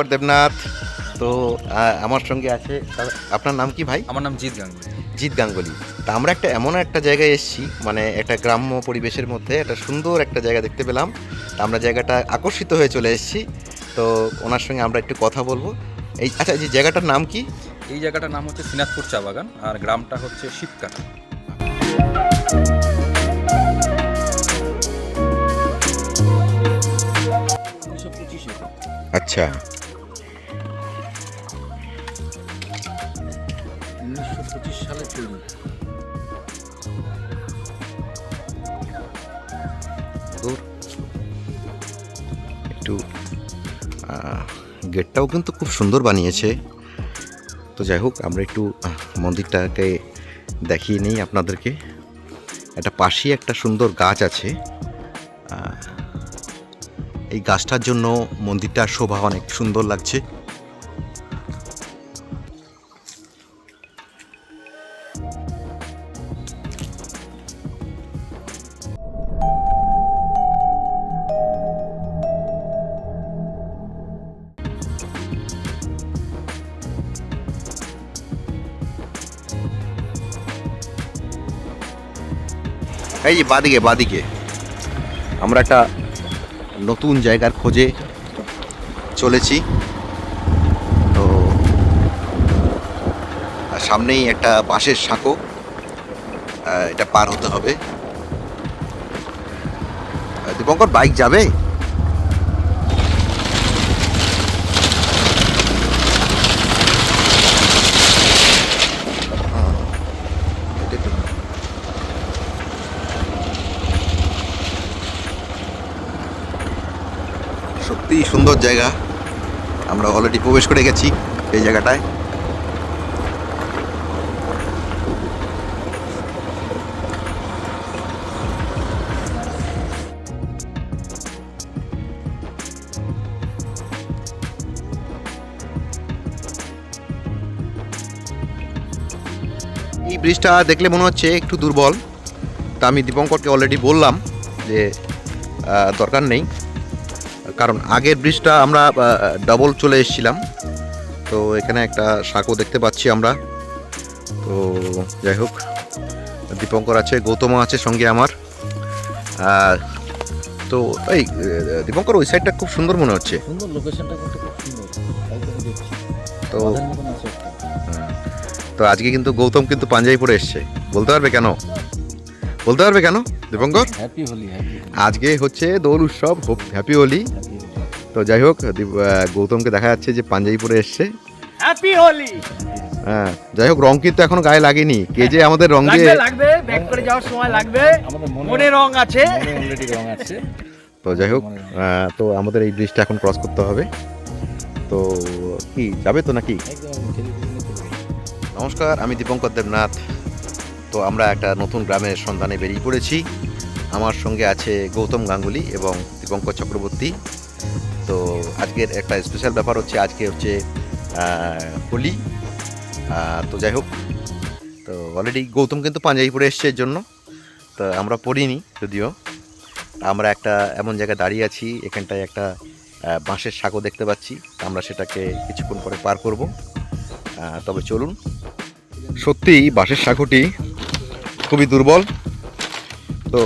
দীপঙ্কর দেবনাথ। তো আমার সঙ্গে আছে আপনার নাম কি ভাই? আমার নাম জিৎ গাঙ্গুলি। জিৎ গাঙ্গুলি। তা আমরা একটা এমন একটা জায়গায় এসেছি মানে একটা গ্রাম্য পরিবেশের মধ্যে একটা সুন্দর একটা জায়গা দেখতে পেলাম। তা আমরা জায়গাটা আকর্ষিত হয়ে চলে এসেছি। তো ওনার সঙ্গে আমরা একটু কথা বলব। এই আচ্ছা এই যে জায়গাটার নাম কি? এই জায়গাটার নাম হচ্ছে সিনাতপুর চা বাগান আর গ্রামটা হচ্ছে শিবকাটা। আচ্ছা। পঁচিশ সালে তৈরি। একটু গেটটাও কিন্তু খুব সুন্দর বানিয়েছে। তো যাই হোক, আমরা একটু মন্দিরটাকে দেখিয়ে নিই আপনাদেরকে। একটা পাশেই একটা সুন্দর গাছ আছে। এই গাছটার জন্য মন্দিরটার শোভা অনেক সুন্দর লাগছে। এই যে বাদিকে বাদিকে। আমরা একটা নতুন জায়গার খোঁজে চলেছি। তো সামনেই একটা বাঁশের সাঁকো এটা পার হতে হবে। দীপঙ্কর, বাইক যাবে? সুন্দর জায়গা। আমরা অলরেডি প্রবেশ করে গেছি এই জায়গাটায়। এই ব্রিজটা দেখলে মনে হচ্ছে একটু দুর্বল। তা আমি দীপঙ্করকে অলরেডি বললাম যে দরকার নেই। কারণ আগের ব্রিজটা আমরা ডবল চলে এসেছিলাম। তো এখানে একটা সাঁকো দেখতে পাচ্ছি আমরা। তো যাই হোক দীপঙ্কর আছে গৌতম আছে সঙ্গে আমার। তো এই দীপঙ্কর ওই সাইডটা খুব সুন্দর মনে হচ্ছে। তো হ্যাঁ। তো আজকে কিন্তু গৌতম কিন্তু পাঞ্জাবি পরে এসছে। বলতে পারবে কেন? বলতে পারবে কেন দীপঙ্কর হ্যাপি হোলি আজকে হচ্ছে দোল উৎসব হ্যাপি হোলি হ্যাপি হোলি তো যাই হোক দীপ- গৌতমকে দেখা যাচ্ছে যে পাঞ্জাবি পরে এসছে। হ্যাপি হোলি হ্যাঁ যাই হোক রং কিন্তু এখনও গায়ে লাগেনি। কে যে আমাদের রং দিয়ে লাগবে ব্যাক করে যাওয়ার সময় লাগবে। মনে রং আছে। অলরেডি রং আছে। তো যাই হোক তো আমাদের এই ব্রিজটা এখন ক্রস করতে হবে। তো কি যাবে তো নাকি। নমস্কার আমি দীপঙ্কর দেবনাথ। তো আমরা একটা নতুন গ্রামের সন্ধানে বেরিয়ে পড়েছি। আমার সঙ্গে আছে গৌতম গাঙ্গুলি এবং দীপঙ্কর চক্রবর্তী। তো আজকের একটা স্পেশাল ব্যাপার হচ্ছে, আজকে হচ্ছে হোলি। তো যাই হোক, তো অলরেডি গৌতম কিন্তু পাঞ্জাবি পরে এসছে এর জন্য। তো আমরা পড়িনি যদিও। আমরা একটা এমন জায়গায় দাঁড়িয়ে আছি, এখানটায় একটা বাঁশের সাঁকো দেখতে পাচ্ছি। আমরা সেটাকে কিছুক্ষণ পরে পার করব। তবে চলুন। সত্যি বাঁশের সাঁকোটি খুবই দুর্বল। তো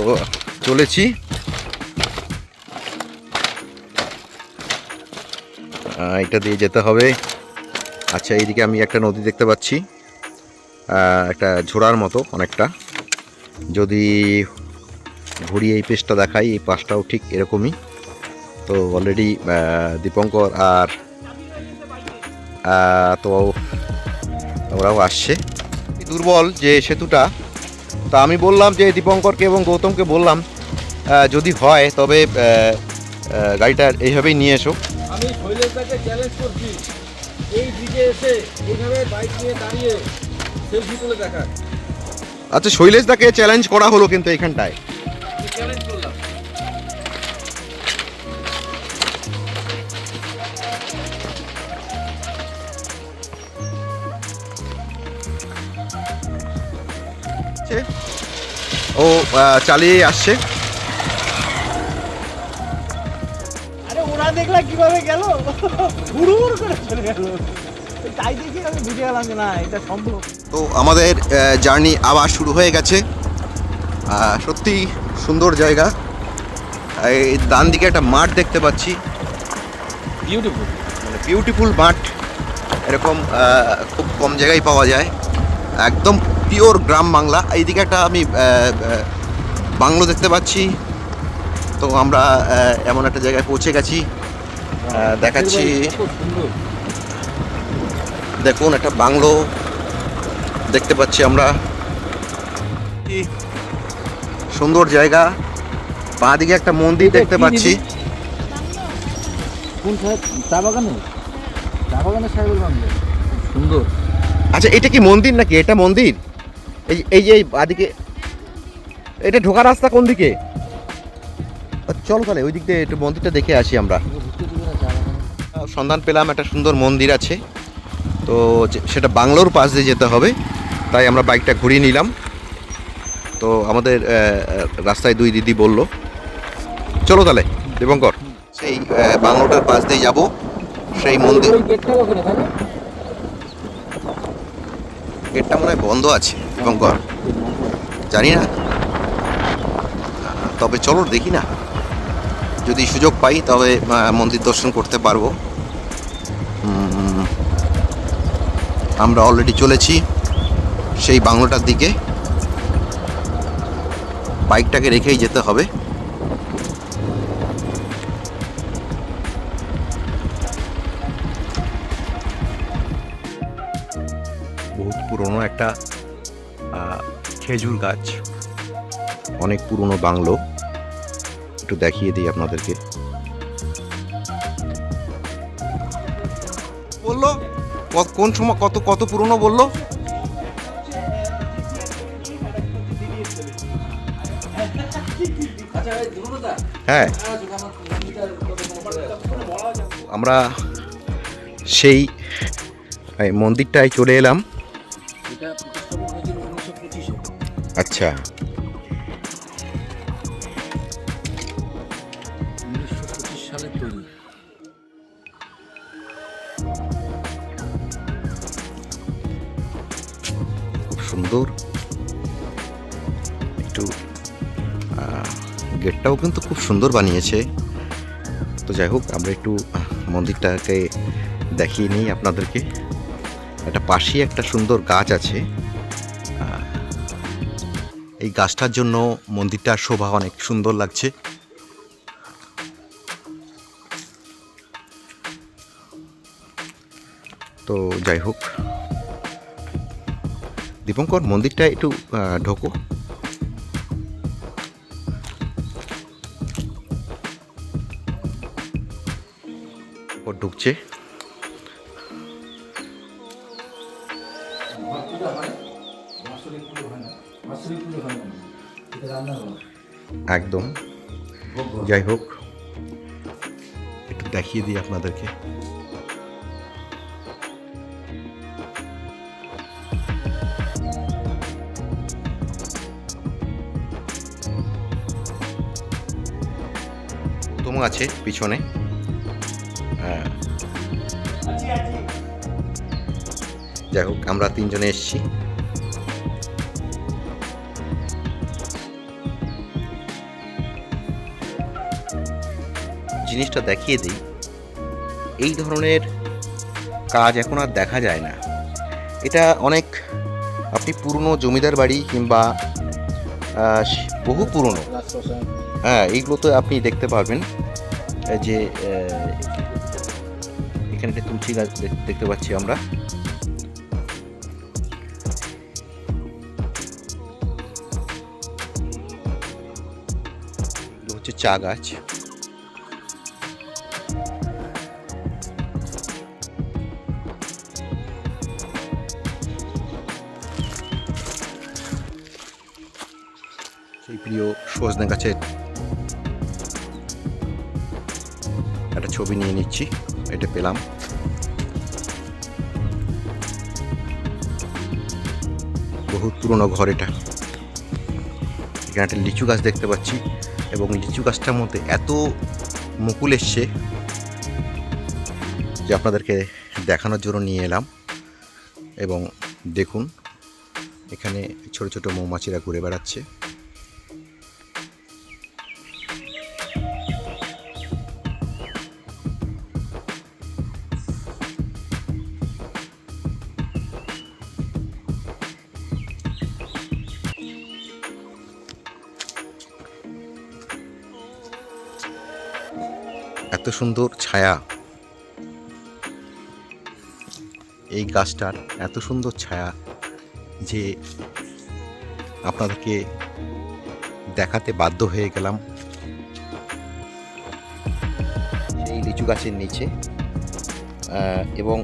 চলেছি। এটা দিয়ে যেতে হবে। আচ্ছা এইদিকে আমি একটা নদী দেখতে পাচ্ছি। একটা ঝোড়ার মতো অনেকটা। যদি ঘুরিয়ে এই পেজটা দেখাই, এই পাশটাও ঠিক এরকমই। তো অলরেডি দীপঙ্কর আর তো ওরাও আসছে। দুর্বল যে সেতুটা তা আমি বললাম যে দীপঙ্করকে এবং গৌতমকে বললাম যদি হয় তবে গাড়িটা এইভাবেই নিয়ে এসো। আমি শৈলেশদাকে চ্যালেঞ্জ করছি এই দিকে এসে এইভাবে বাইক নিয়ে দাঁড়িয়ে সেলফি তুলে দেখা আচ্ছা শৈলেশদাকে চ্যালেঞ্জ করা হলো কিন্তু এখানটায় চ্যালেঞ্জ করলাম। আছে। ও চালিয়ে আসছে। আরে উড়ান দেখলা কীভাবে গেল? হুড়ুর করে চলে গেল। তাই দেখে আমি বুঝে গেলাম যে না এটা সম্ভব। তো আমাদের জার্নি আবার শুরু হয়ে গেছে। সত্যি সুন্দর জায়গা। এই ডান দিকে একটা মাঠ দেখতে পাচ্ছি। বিউটিফুল মানে বিউটিফুল মাঠ। এরকম খুব কম জায়গায় পাওয়া যায়। একদম পিওর গ্রাম বাংলা। এইদিকে একটা আমি বাংলো দেখতে পাচ্ছি। তো আমরা এমন একটা জায়গায় পৌঁছে গেছি। দেখাচ্ছি। দেখুন একটা বাংলো দেখতে পাচ্ছি আমরা। সুন্দর জায়গা। বাঁ দিকে একটা মন্দির দেখতে পাচ্ছি। আচ্ছা এটা কি মন্দির নাকি? এটা মন্দির? এই এই যে বাদিকে এটা ঢোকার রাস্তা কোন দিকে? চলো তাহলে, ওই দিক দিয়ে একটু মন্দিরটা দেখে আসি আমরা। সন্ধান পেলাম, একটা সুন্দর মন্দির আছে। তো সেটা বাংলোর পাশ দিয়ে যেতে হবে। তাই আমরা বাইকটা ঘুরিয়ে নিলাম। তো আমাদের রাস্তায় দুই দিদি বলল। চলো তাহলে, দেবঙ্কর। সেই বাংলোটার পাশ দিয়ে যাব। সেই মন্দির গেটটা মনে হয় বন্ধ আছে দেবঙ্কর জানি না। তবে চলো দেখি না। যদি সুযোগ পাই তবে মন্দির দর্শন করতে পারব। আমরা অলরেডি চলেছি সেই বাংলোটার দিকে। বাইকটাকে রেখেই যেতে হবে। পুরনো একটা খেজুর গাছ, অনেক পুরনো বাংলো। একটু দেখিয়ে দিই আপনাদেরকে। বলল কোন সময় কত কত পুরনো বলল? হ্যাঁ। আমরা সেই মন্দিরটায় চলে এলাম। এটা প্রতিষ্ঠাপন হয়েছিল উনিশশো পঁচিশে। আচ্ছা। উনিশশো পঁচিশ সালের তৈরি। খুব সুন্দর। একটু আহ, গেটটাও কিন্তু খুব সুন্দর বানিয়েছে। তো যাই হোক আমরা একটু মন্দিরটাকে দেখিয়ে নিই আপনাদেরকে। একটা পাশে একটা সুন্দর গাছ আছে। এই গাছটার জন্য মন্দিরটার শোভা অনেক সুন্দর লাগছে। তো যাই হোক। দীপঙ্কর, মন্দিরটা একটু ঢোকো। ঢুকছে। একদম। যাই হোক, একটু দেখিয়ে দিই আপনাদেরকে। গৌতম আছে পিছনে। হ্যাঁ। যাই হোক, আমরা তিনজনে এসেছি। জিনিসটা দেখিয়ে দিই। এই ধরনের কাজ এখন আর দেখা যায় না। এটা অনেক আপনি পুরনো জমিদার বাড়ি কিংবা বহু পুরনো। হ্যাঁ এইগুলোতে আপনি দেখতে পারবেন। এই যে এখানে একটা তুলসী গাছ দেখতে পাচ্ছি আমরা। হচ্ছে চা গাছ। প্রিয় সজনে গাছের একটা ছবি নিয়ে নিচ্ছি, এটা পেলাম। বহুত পুরনো ঘর এটা। এখানে একটা লিচু গাছ দেখতে পাচ্ছি এবং লিচু গাছটার মধ্যে এত মুকুল এসছে যে আপনাদেরকে দেখানোর জন্য নিয়ে এলাম এবং দেখুন, এখানে ছোট ছোট মৌমাছিরা ঘুরে বেড়াচ্ছে। সুন্দর ছায়া। এই গাছটার এত সুন্দর ছায়া যে আপনাদেরকে দেখাতে বাধ্য হয়ে গেলাম। এই লিচু গাছের নিচে এবং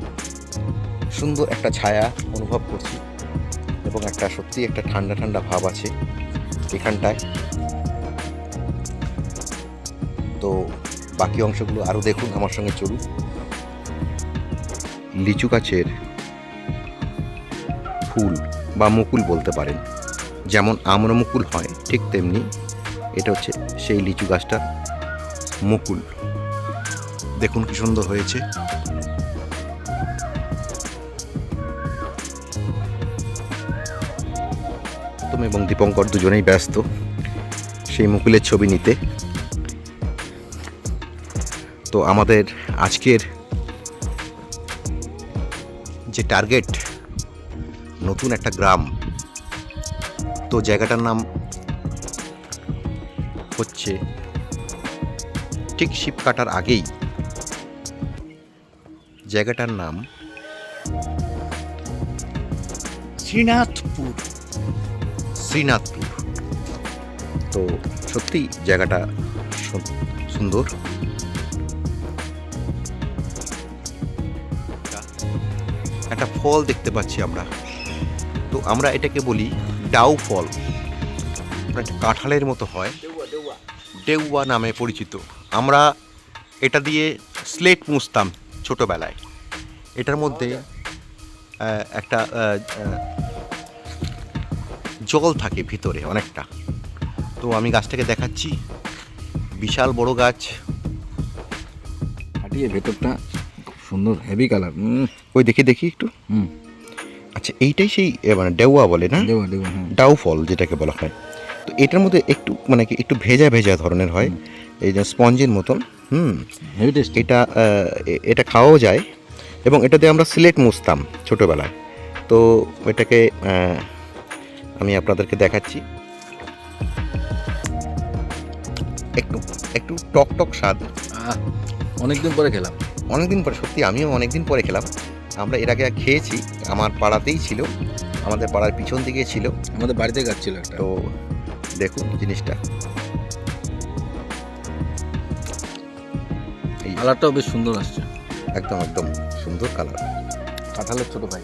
সুন্দর একটা ছায়া অনুভব করছি, এবং একটা সত্যি একটা ঠান্ডা ঠান্ডা ভাব আছে এখানটায়। তো বাকি অংশগুলো আরও দেখুন, আমার সঙ্গে চলুন। লিচু গাছের ফুল বা মুকুল বলতে পারেন, যেমন আমরা মুকুল হয়, ঠিক তেমনি এটা হচ্ছে সেই লিচু গাছটার মুকুল। দেখুন কি সুন্দর হয়েছে। এবং দীপঙ্কর দুজনেই ব্যস্ত, সেই মুকুলের ছবি নিতে। তো আমাদের আজকের যে টার্গেট নতুন একটা গ্রাম। তো জায়গাটার নাম হচ্ছে ঠিক শিপ কাটার আগেই। জায়গাটার নাম শ্রীনাথপুর। শ্রীনাথপুর। তো সত্যি জায়গাটা সুন্দর। ফল দেখতে পাচ্ছি আমরা। তো আমরা এটাকে বলি ডাউ ফল। মানে একটা কাঁঠালের মতো হয়। ডেউয়া নামে পরিচিত। আমরা এটা দিয়ে স্লেট মুছতাম ছোটোবেলায়। এটার মধ্যে একটা জল থাকে ভিতরে অনেকটা। তো আমি গাছটাকে দেখাচ্ছি। বিশাল বড় গাছ। ফাটিয়ে ভেতরটা সুন্দর হেভি কালার ওই দেখি দেখি একটু। হুম আচ্ছা এইটাই সেই মানে ডেওয়া বলে না? দেওয়া দেওয়া হ্যাঁ। ডাউ ফল যেটাকে বলা হয়। তো এটার মধ্যে একটু মানে কি একটু ভেজা ভেজা ধরনের হয়। এই যে স্পঞ্জের মতন হুম। এটা এটা খাওয়াও যায়। এবং এটাতে আমরা সিলেট মুছতাম ছোটোবেলায়। তো এটাকে আমি আপনাদেরকে দেখাচ্ছি। একটু একটু টক টক স্বাদ। অনেকদিন পরে খেলাম। অনেকদিন পরে সত্যি আমিও অনেকদিন পরে খেলাম। আমরা এর আগে খেয়েছি আমার পাড়াতেই ছিল আমাদের পাড়ার পিছন দিকে ছিল। আমাদের বাড়িতে গাছ ছিল তো দেখুন জিনিসটা। এই কালারটাও বেশ সুন্দর আসছে। একদম একদম সুন্দর কালার। কাঁঠালের ছোটো ভাই।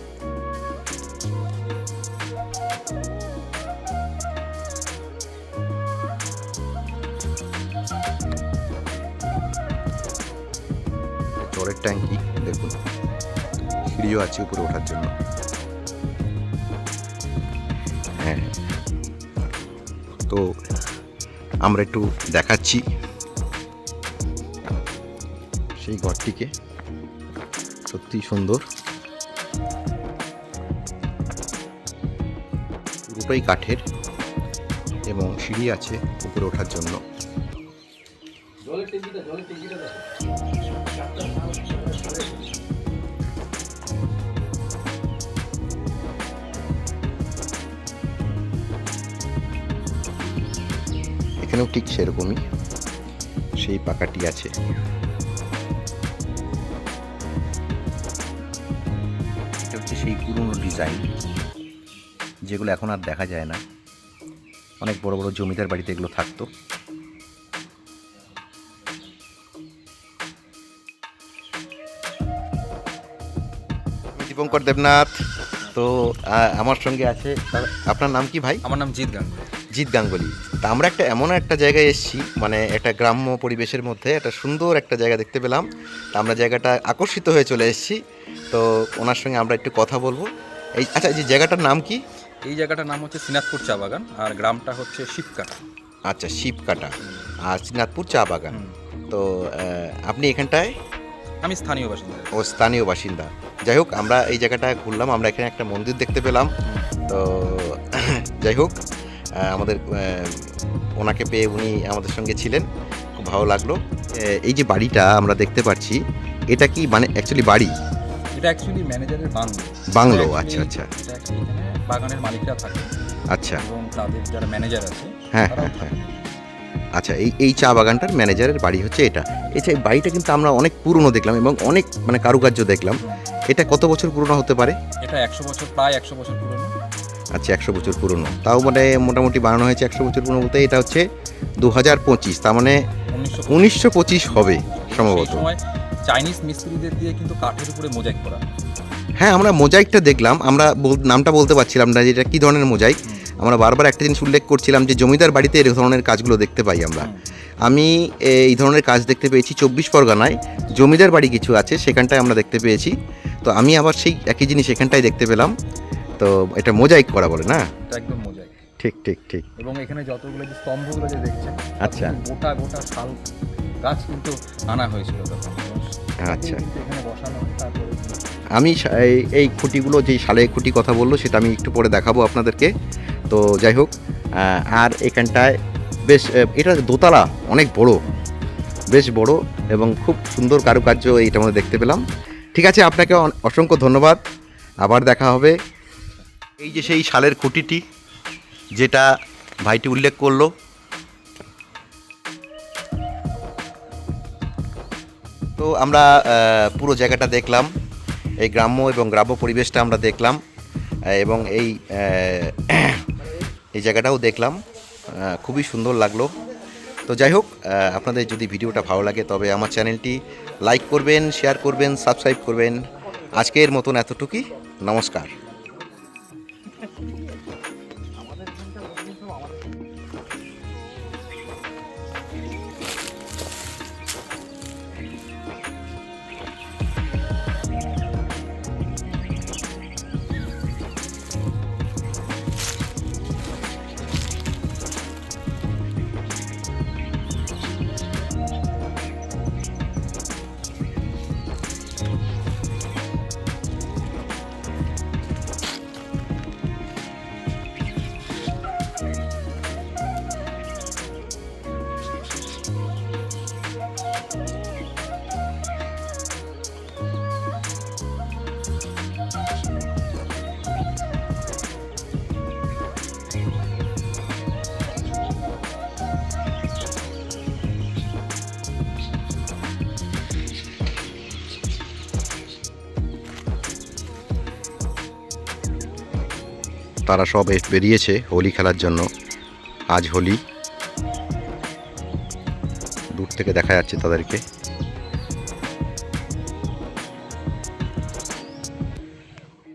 জলের ট্যাঙ্কি, দেখুন। সিঁড়িও আছে উপরে ওঠার জন্য। হ্যাঁ। তো আমরা একটু দেখাচ্ছি সেই ঘরটিকে। সত্যি সুন্দর। পুরোটাই কাঠের এবং সিঁড়ি আছে উপরে ওঠার জন্য। এখানেও ঠিক সেরকমই। সেই পাকাটি আছে। এটা হচ্ছে সেই পুরনো ডিজাইন। যেগুলো এখন আর দেখা যায় না। অনেক বড় বড় জমিদার বাড়িতে এগুলো থাকতো। দীপঙ্কর দেবনাথ। তো আমার সঙ্গে আছে আপনার নাম কি ভাই? আমার নাম জিৎ গাঙ্গুলি। জিৎ গাঙ্গুলি। তা আমরা একটা এমন একটা জায়গায় এসেছি মানে একটা গ্রাম্য পরিবেশের মধ্যে একটা সুন্দর একটা জায়গা দেখতে পেলাম। তা আমরা জায়গাটা আকর্ষিত হয়ে চলে এসেছি। তো ওনার সঙ্গে আমরা একটু কথা বলব। এই আচ্ছা এই যে জায়গাটার নাম কি? এই জায়গাটার নাম হচ্ছে সিনাতপুর চা বাগান আর গ্রামটা হচ্ছে শিবকাটা। আচ্ছা শিবকাটা। আর শ্রীনাথপুর চা বাগান। তো আপনি এখানটায়? আমি স্থানীয় বাসিন্দা। ও স্থানীয় বাসিন্দা। যাই হোক আমরা এই জায়গাটা ঘুরলাম আমরা এখানে একটা মন্দির দেখতে পেলাম। তো যাই হোক আমাদের ওনাকে পেয়ে উনি আমাদের সঙ্গে ছিলেন। খুব ভালো লাগল। এই যে বাড়িটা আমরা দেখতে পাচ্ছি এটা কি মানে অ্যাকচুয়ালি বাড়ি? এটা অ্যাকচুয়ালি ম্যানেজারের বাংলো। বাংলো আচ্ছা আচ্ছা। বাগানের মালিকরা থাকে। আচ্ছা। এবং তাদের যারা ম্যানেজার আছে হ্যাঁ হ্যাঁ হ্যাঁ। আচ্ছা এই এই চা বাগানটার ম্যানেজারের বাড়ি হচ্ছে এটা। এছাড়া এই বাড়িটা কিন্তু আমরা অনেক পুরনো দেখলাম এবং অনেক মানে কারুকার্য দেখলাম। এটা কত বছর পুরনো হতে পারে? এটা একশো বছর প্রায় একশো বছর পুরনো। আচ্ছা একশো বছর পুরনো। তাও মানে মোটামুটি বানানো হয়েছে একশো বছর পুরনো বলতে এটা হচ্ছে দু হাজার পঁচিশ তার মানে উনিশশো পঁচিশ হবে সম্ভবত। চাইনিজ মিস্ত্রিদের দিয়ে কিন্তু কাঠের উপরে মোজাইক করা। হ্যাঁ আমরা মোজাইকটা দেখলাম আমরা নামটা বলতে পারছিলাম না যে এটা কী ধরনের মোজাইক আমরা বারবার একটা জিনিস উল্লেখ করছিলাম যে জমিদার বাড়িতে এই ধরনের কাজগুলো দেখতে পাই আমরা। আমি এই ধরনের কাজ দেখতে পেয়েছি চব্বিশ পরগনায়। জমিদার বাড়ি কিছু আছে সেখানটায় আমরা দেখতে পেয়েছি। তো আমি আবার সেই একই জিনিস এখানটায় দেখতে পেলাম। তো এটা মোজাইক করা বলে না? এটা একদম মোজাইক। ঠিক ঠিক ঠিক। এবং এখানে যতগুলো যে স্তম্ভগুলো যে দেখছেন আচ্ছা। গোটা গোটা শাল গাছ কিন্তু আনা হয়েছিল তখন। আচ্ছা। এখানে বসানো তারপরে আমি এই- এই খুঁটিগুলো যেই শালে খুঁটি কথা বলল সেটা আমি একটু পরে দেখাবো আপনাদেরকে। তো যাই হোক আর এখানটায় বেশ এটা দোতলা অনেক বড়। বেশ বড় এবং খুব সুন্দর কারুকার্য এইটার মধ্যে দেখতে পেলাম। ঠিক আছে আপনাকে অসংখ্য ধন্যবাদ। আবার দেখা হবে। এই যে সেই শালের খুঁটিটি, যেটা ভাইটি উল্লেখ করল। তো আমরা পুরো জায়গাটা দেখলাম, এই গ্রাম্য এবং গ্রাম্য পরিবেশটা আমরা দেখলাম এবং এই এই জায়গাটাও দেখলাম খুবই সুন্দর লাগল। তো যাই হোক আপনাদের যদি ভিডিওটা ভালো লাগে, তবে আমার চ্যানেলটি লাইক করবেন, শেয়ার করবেন, সাবস্ক্রাইব করবেন। আজকের মতন এতটুকুই, নমস্কার। তারা সব বেরিয়েছে হোলি খেলার জন্য। আজ হোলি। দূর থেকে দেখা যাচ্ছে তাদেরকে।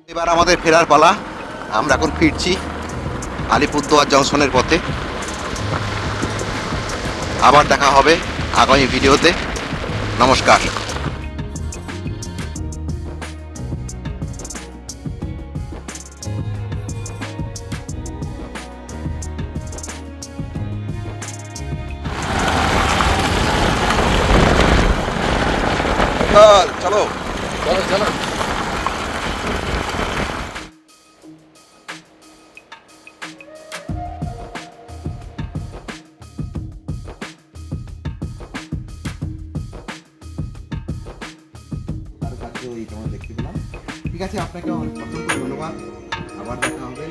এবার আমাদের ফেরার পালা। আমরা এখন ফিরছি আলিপুরদুয়ার জংশনের পথে। আবার দেখা হবে আগামী ভিডিওতে। নমস্কার। ঠিক আছে আপনাকে অনেক অসংখ্য ধন্যবাদ। আবার দেখা হবে।